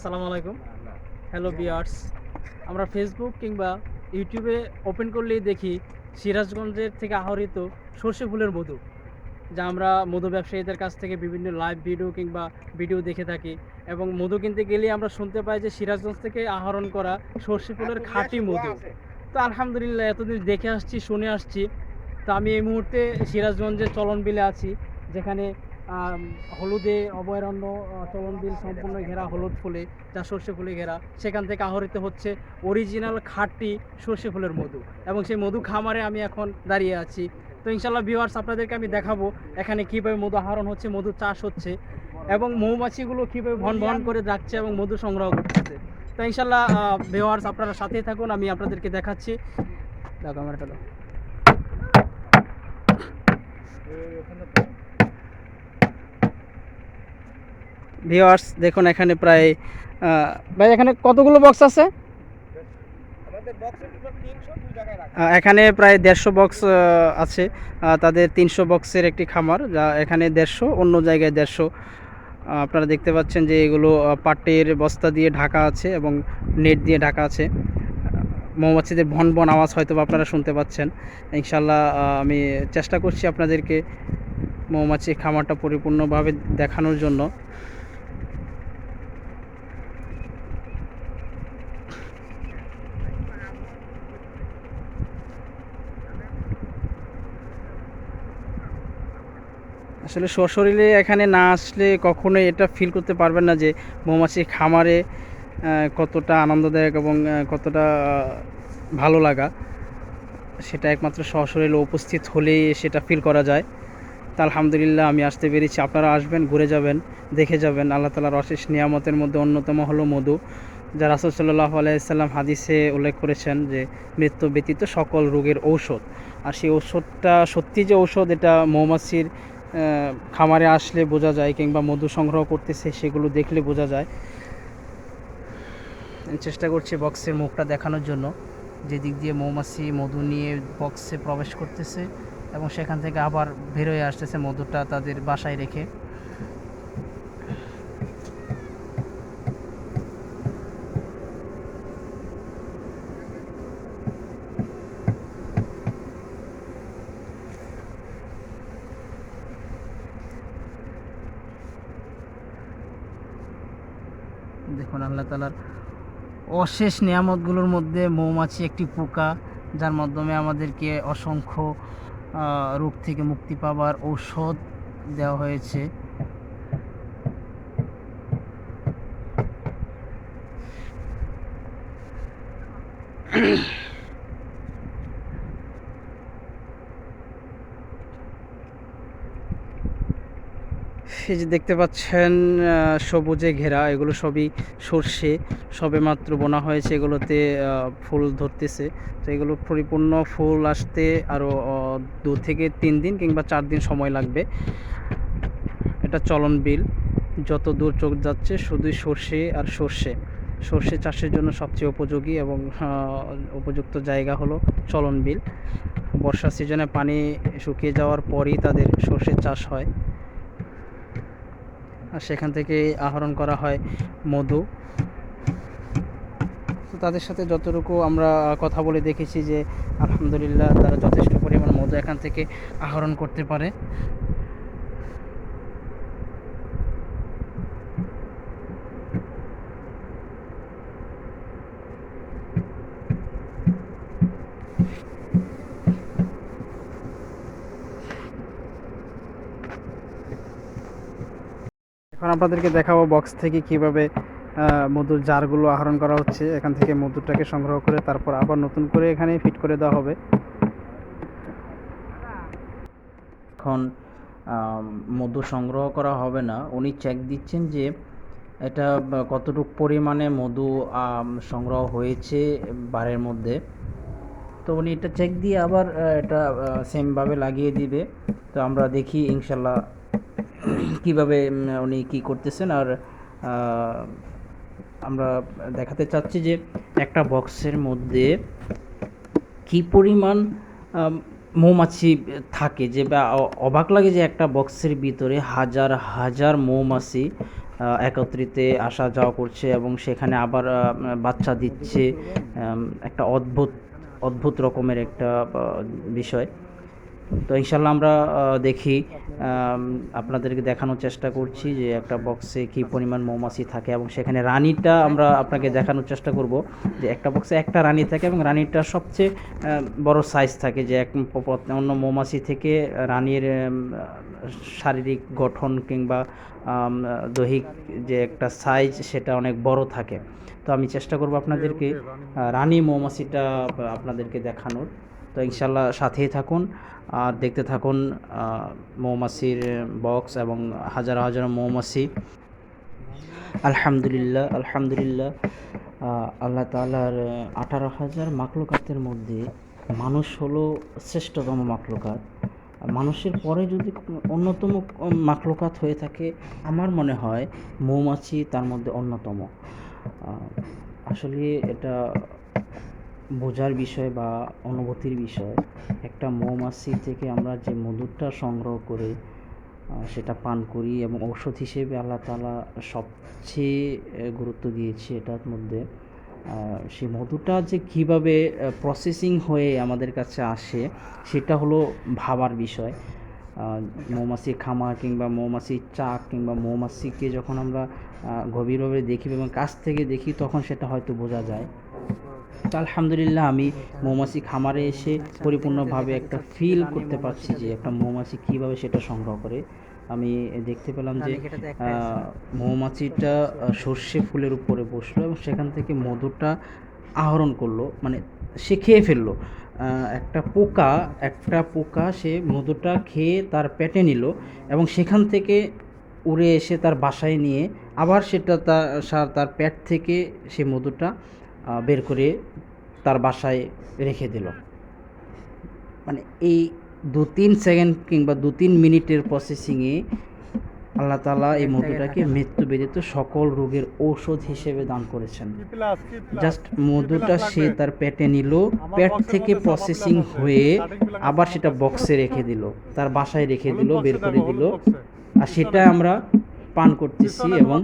আসসালামু আলাইকুম। হ্যালো বিয়ার্স আমরা ফেসবুক কিংবা ইউটিউবে ওপেন করলেই দেখি সিরাজগঞ্জের থেকে আহরিত সর্ষে ফুলের মধু যা আমরা মধু ব্যবসায়ীদের কাছ থেকে বিভিন্ন লাইভ ভিডিও কিংবা ভিডিও দেখে থাকি এবং মধু কিনতে গেলে আমরা শুনতে পাই যে সিরাজগঞ্জ থেকে আহরণ করা সর্ষে ফুলের খাঁটি মধু। তো আলহামদুলিল্লাহ এতদিন দেখে আসছি শুনে আসছি। তো আমি এই মুহূর্তে সিরাজগঞ্জের চলন বিলে আছি যেখানে হলুদে অভয়ারণ্য চলন বিল সম্পূর্ণ ঘেরা, হলুদ ফুলে, যা সর্ষে ফুলে ঘেরা। সেখান থেকে আহরিত হচ্ছে অরিজিনাল খাঁটি সর্ষে ফুলের মধু এবং সেই মধু খামারে আমি এখন দাঁড়িয়ে আছি। তো ইনশাল্লাহ ভিউয়ার্স আপনাদেরকে আমি দেখাবো এখানে কীভাবে মধু আহরণ হচ্ছে মধু চাষ হচ্ছে এবং মৌমাছিগুলো কীভাবে ভন ভন করে রাখছে এবং মধু সংগ্রহ করতেছে। তো ইনশাল্লাহ ভিউয়ার্স আপনারা সাথেই থাকুন, আমি আপনাদেরকে দেখাচ্ছি। দাও ক্যামেরাটা দাও ভিউয়ার্স দেখুন এখানে প্রায় ভাই এখানে কতগুলো বক্স আছে? এখানে প্রায় দেড়শো বক্স আছে। তাদের তিনশো বক্সের একটি খামার যা এখানে দেড়শো অন্য জায়গায় দেড়শো। আপনারা দেখতে পাচ্ছেন যে এগুলো পাটের বস্তা দিয়ে ঢাকা আছে এবং নেট দিয়ে ঢাকা আছে। মৌমাছিদের ভন ভন আওয়াজ হয়তো আপনারা শুনতে পাচ্ছেন। ইনশাল্লাহ আমি চেষ্টা করছি আপনাদেরকে মৌমাছি খামারটা পরিপূর্ণভাবে দেখানোর জন্য। আসলে সশরীরে এখানে না আসলে কখনোই এটা ফিল করতে পারবেন না যে মৌমাছি খামারে কতটা আনন্দদায়ক এবং কতটা ভালো লাগা। সেটা একমাত্র সশরীরে উপস্থিত হলেই সেটা ফিল করা যায়। তা আলহামদুলিল্লাহ আমি আসতে পেরেছি। আপনারা আসবেন, ঘুরে যাবেন, দেখে যাবেন। আল্লাহ তালার অশেষ নিয়ামতের মধ্যে অন্যতম হলো মধু। যা রাসুল সাল্লাহ আলাইসাল্লাম হাদিসে উল্লেখ করেছেন যে, মৃত্যু ব্যতীত সকল রোগের ঔষধ। আর সেই ঔষধটা সত্যি যে ঔষধ, এটা মৌমাছির খামারে আসলে বোঝা যায় কিংবা মধু সংগ্রহ করতেছে, সেগুলো দেখলে বোঝা যায়। চেষ্টা করছি বক্সের মুখটা দেখানোর জন্য। যেদিক দিয়ে মৌমাছি মধু নিয়ে বক্সে প্রবেশ করতেছে এবং সেখান থেকে আবার বের হয়ে আসতেছে মধুটা তাদের বাসায় রেখে। দেখুন আল্লাহ তালার অশেষ নিয়ামতগুলোর মধ্যে মৌমাছি একটি পোকা, যার মাধ্যমে আমাদেরকে অসংখ্য রোগ থেকে মুক্তি পাবার ঔষধ দেওয়া হয়েছে। এই যে দেখতে পাচ্ছেন সবুজে ঘেরা, এগুলো সবই সর্ষে, সবে মাত্র বোনা হয়েছে, এগুলোতে ফুল ধরতেছে। তো এগুলো পরিপূর্ণ ফুল আসতে আরও দু থেকে তিন দিন কিংবা চার দিন সময় লাগবে। এটা চলন বিল। যত দূর চোখ যাচ্ছে, শুধুই সর্ষে আর সর্ষে। সর্ষে চাষের জন্য সবচেয়ে উপযোগী এবং উপযুক্ত জায়গা হলো চলন বিল। বর্ষা সিজনে পানি শুকিয়ে যাওয়ার পরই তাদের সর্ষের চাষ হয়। আর সেখান থেকে আহরণ করা হয় মধু। তো তাদের সাথে যতটুকু আমরা কথা বলে দেখেছি যে আলহামদুলিল্লাহ তারা যথেষ্ট পরিমাণ মধু এখান থেকে আহরণ করতে পারে। এখন আপনাদেরকে দেখাবো বক্স থেকে কীভাবে মধুর জারগুলো আহরণ করা হচ্ছে। এখান থেকে মধুরটাকে সংগ্রহ করে তারপর আবার নতুন করে এখানে ফিট করে দেওয়া হবে। এখন মধু সংগ্রহ করা হবে না। উনি চেক দিচ্ছেন যে এটা কতটুকু পরিমাণে মধু সংগ্রহ হয়েছে বারের মধ্যে। তো উনি এটা চেক দিয়ে আবার এটা সেমভাবে লাগিয়ে দিবে। তো আমরা দেখি, ইনশাল্লাহ কীভাবে উনি কি করতেছেন? আর আমরা দেখাতে চাচ্ছি যে একটা বক্সের মধ্যে কি পরিমাণ মৌমাছি থাকে যে অবাক লাগে যে একটা বক্সের ভিতরে হাজার হাজার মৌমাছি একত্রিতে আসা যাওয়া করছে এবং সেখানে আবার বাচ্চা দিচ্ছে একটা অদ্ভুত অদ্ভুত রকমের একটা বিষয়। তো ইনশাল্লাহ আমরা দেখি আপনাদেরকে দেখানোর চেষ্টা করছি যে একটা বক্সে কি পরিমাণ মৌমাছি থাকে এবং সেখানে রানীটা আমরা আপনাকে দেখানোর চেষ্টা করব যে একটা বক্সে একটা রানী থাকে এবং রানীটা সবচেয়ে বড় সাইজ থাকে যে এক অন্য মৌমাছি থেকে রানীর শারীরিক গঠন কিংবা দৈহিক যে একটা সাইজ সেটা অনেক বড় থাকে। তো আমি চেষ্টা করব আপনাদেরকে রানী মৌমাছিটা আপনাদেরকে দেখানোর। তো ইনশাল্লাহ সাথেই থাকুন আর দেখতে থাকুন মৌমাছির বক্স এবং হাজার হাজার মৌমাছি। আলহামদুলিল্লাহ আলহামদুলিল্লাহ। আল্লাহ তালার আঠারো হাজার মাকলুকাতের মধ্যে মানুষ হলো শ্রেষ্ঠতম মাকলুকাত মানুষের পরে যদি অন্যতম মাকলুকাত হয়ে থাকে, আমার মনে হয় মৌমাছি তার মধ্যে অন্যতম। আসলে এটা বোঝার বিষয় বা অনুভূতির বিষয় একটা মৌমাছি থেকে আমরা যে মধুরটা সংগ্রহ করে সেটা পান করি এবং ঔষধ হিসেবে আল্লাহ তালা সবচেয়ে গুরুত্ব দিয়েছে এটার মধ্যে সেই মধুটা যে কীভাবে প্রসেসিং হয়ে আমাদের কাছে আসে সেটা হলো ভাবার বিষয়। আহ, মৌমাছি খামার কিংবা মৌমাছির চাক কিংবা মৌমাছিকে যখন আমরা গভীরভাবে দেখি এবং কাছ থেকে দেখি তখন সেটা হয়তো বোঝা যায়। তো আলহামদুলিল্লাহ আমি মৌমাছি খামারে এসে পরিপূর্ণভাবে একটা ফিল করতে পারছি যে একটা মৌমাছি কীভাবে সেটা সংগ্রহ করে। আমি দেখতে পেলাম যে মৌমাছিটা সর্ষে ফুলের উপরে বসল এবং সেখান থেকে মধুটা আহরণ করল মানে সে খেয়ে ফেলল। একটা পোকা একটা পোকা সে মধুটা খেয়ে তার পেটে নিল এবং সেখান থেকে উড়ে এসে তার বাসায় নিয়ে আবার সেটা তার তার পেট থেকে সে মধুটা বের করে তার বাসায় রেখে দিল। মানে এই দু তিন সেকেন্ড কিংবা দু তিন মিনিটের প্রসেসিংয়ে আল্লাহ তালা এই মধুটাকে মৃত্যু ব্যতীত সকল রোগের ঔষধ হিসেবে দান করেছেন। জাস্ট মধুটা সে তার পেটে নিল পেট থেকে প্রসেসিং হয়ে আবার সেটা বক্সে রেখে দিল। তার বাসায় রেখে দিল বের করে দিল। আর সেটা আমরা পান করতেছি এবং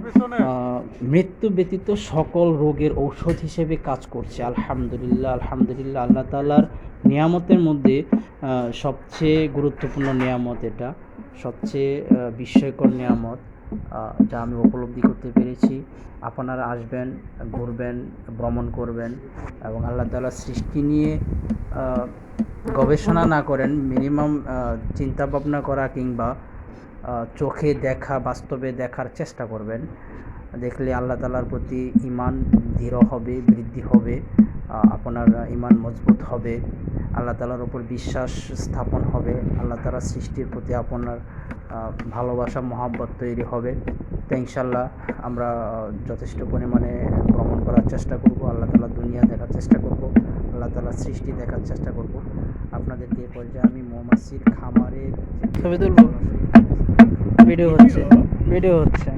মৃত্যু ব্যতীত সকল রোগের ঔষধ হিসেবে কাজ করছে। আলহামদুলিল্লাহ আলহামদুলিল্লাহ আল্লাহ তালার নিয়ামতের মধ্যে সবচেয়ে গুরুত্বপূর্ণ নিয়ামত এটা সবচেয়ে বিস্ময়কর নিয়ামত যা আমি উপলব্ধি করতে পেরেছি। আপনারা আসবেন ঘুরবেন ভ্রমণ করবেন এবং আল্লাহ তালার সৃষ্টি নিয়ে গবেষণা না করেন মিনিমাম চিন্তা ভাবনা করা কিংবা চোখে দেখা বাস্তবে দেখার চেষ্টা করবেন। দেখলে আল্লাহ তালার প্রতি ইমান দৃঢ় হবে বৃদ্ধি হবে আপনার ইমান মজবুত হবে। আল্লাহ তালার উপর বিশ্বাস স্থাপন হবে। আল্লাহ তালার সৃষ্টির প্রতি আপনার ভালোবাসা মহাব্বত তৈরি হবে। তো ইনশাল্লাহ আমরা যথেষ্ট পরিমাণে ভ্রমণ করার চেষ্টা করব আল্লাহ তালা দুনিয়া দেখার চেষ্টা করব আল্লাহ তালার সৃষ্টি দেখার চেষ্টা করব। আপনাদেরকে এ পর্যায়ে আমি মৌমাছির খামারের ছবি তুলবো। ভিডিও হচ্ছে ভিডিও হচ্ছে।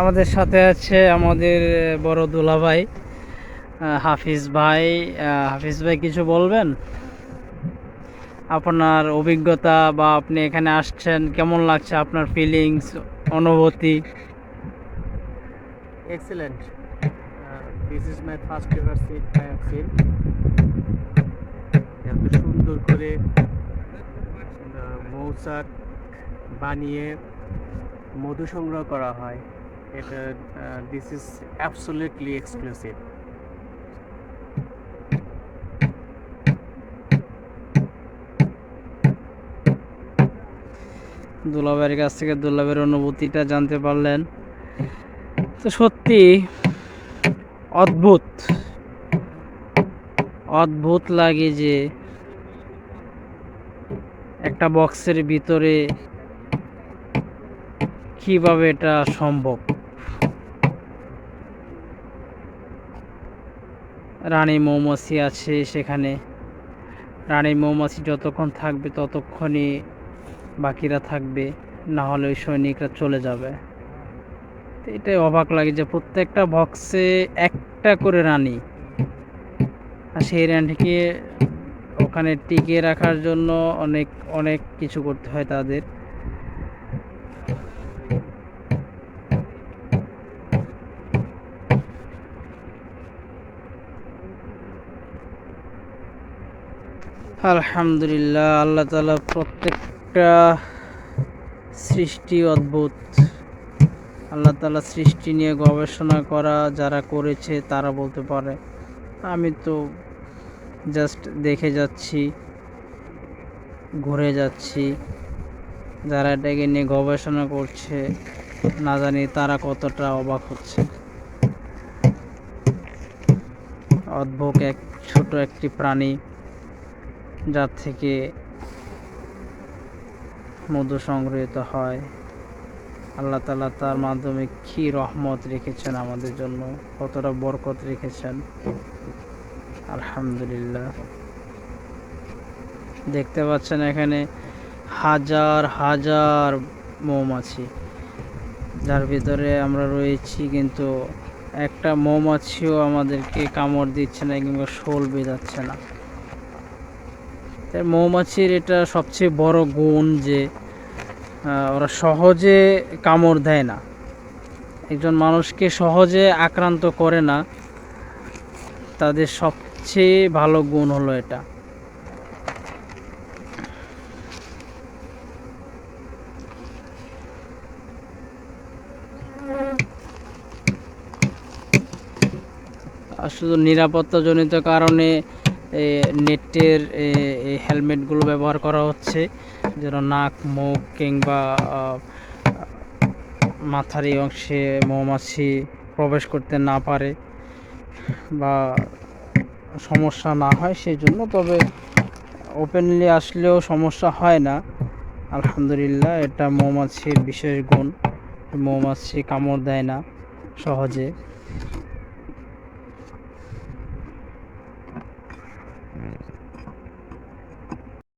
আমাদের সাথে আছে আমাদের বড় দুলাভাই আহ, হাফিজ ভাই। হাফিজ ভাই কিছু বলবেন? আপনার অভিজ্ঞতা বা আপনি এখানে আসছেন কেমন লাগছে আপনার ফিলিংস অনুভূতি? Excellent Uh, is my first first seat I have এত সুন্দর করে মৌচাক বানিয়ে মধু সংগ্রহ করা হয়। এটা দিস ইজ অ্যাবসোলিউটলি এক্সক্লুসিভ দুলাভাইয়ের কাছ থেকে দুলাভাইয়ের অনুভূতিটা জানতে পারলেন। তো সত্যি, অদ্ভুত। অদ্ভুত লাগে যে একটা বক্সের ভিতরে কীভাবে এটা সম্ভব? রানী মৌমাছি আছে সেখানে। রানী মৌমাছি যতক্ষণ থাকবে ততক্ষণই বাকিরা থাকবে, না হলে ওই সৈনিকরা চলে যাবে। এটাই অবাক লাগে যে প্রত্যেকটা বক্সে একটা করে রানী। আর সেই রানীকে ওখানে টিকিয়ে রাখার জন্য অনেক অনেক কিছু করতে হয় তাদের। আলহামদুলিল্লাহ, আল্লাহ তালা প্রত্যেকটা সৃষ্টি অদ্ভুত। আল্লাহ তালা সৃষ্টি নিয়ে গবেষণা করা, যারা করেছে তারা বলতে পারে। আমি তো জাস্ট দেখে যাচ্ছি, ঘুরে যাচ্ছি। যারা এটাকে নিয়ে গবেষণা করছে, না জানি তারা কতটা অবাক হচ্ছে। অদ্ভুত এক, ছোট একটি প্রাণী। যার থেকে মধু সংগৃহীত হয়। আল্লাহ তালা তার মাধ্যমে কি রহমত রেখেছেন আমাদের জন্য, কতটা বরকত রেখেছেন? আলহামদুলিল্লাহ। দেখতে পাচ্ছেন এখানে হাজার হাজার মৌমাছি। যার ভিতরে আমরা রয়েছি কিন্তু একটা মৌমাছিও আমাদেরকে কামড় দিচ্ছে না কিংবা শোল বেঁধাচ্ছে না। মৌমাছির এটা সবচেয়ে বড় গুণ যে ওরা সহজে কামড় দেয় না। একজন মানুষকে সহজে আক্রান্ত করে না, তাদের সবচেয়ে ভালো গুণ হলো এটা। শুধু নিরাপত্তাজনিত কারণে নেটের হেলমেটগুলো ব্যবহার করা হচ্ছে, যেন নাক, মুখ কিংবা মাথার এই অংশে মৌমাছি প্রবেশ করতে না পারে বা সমস্যা না হয় সেই জন্য তবে ওপেনলি আসলেও সমস্যা হয় না। আলহামদুলিল্লাহ, এটা মৌমাছির বিশেষ গুণ। মৌমাছি কামড় দেয় না সহজে।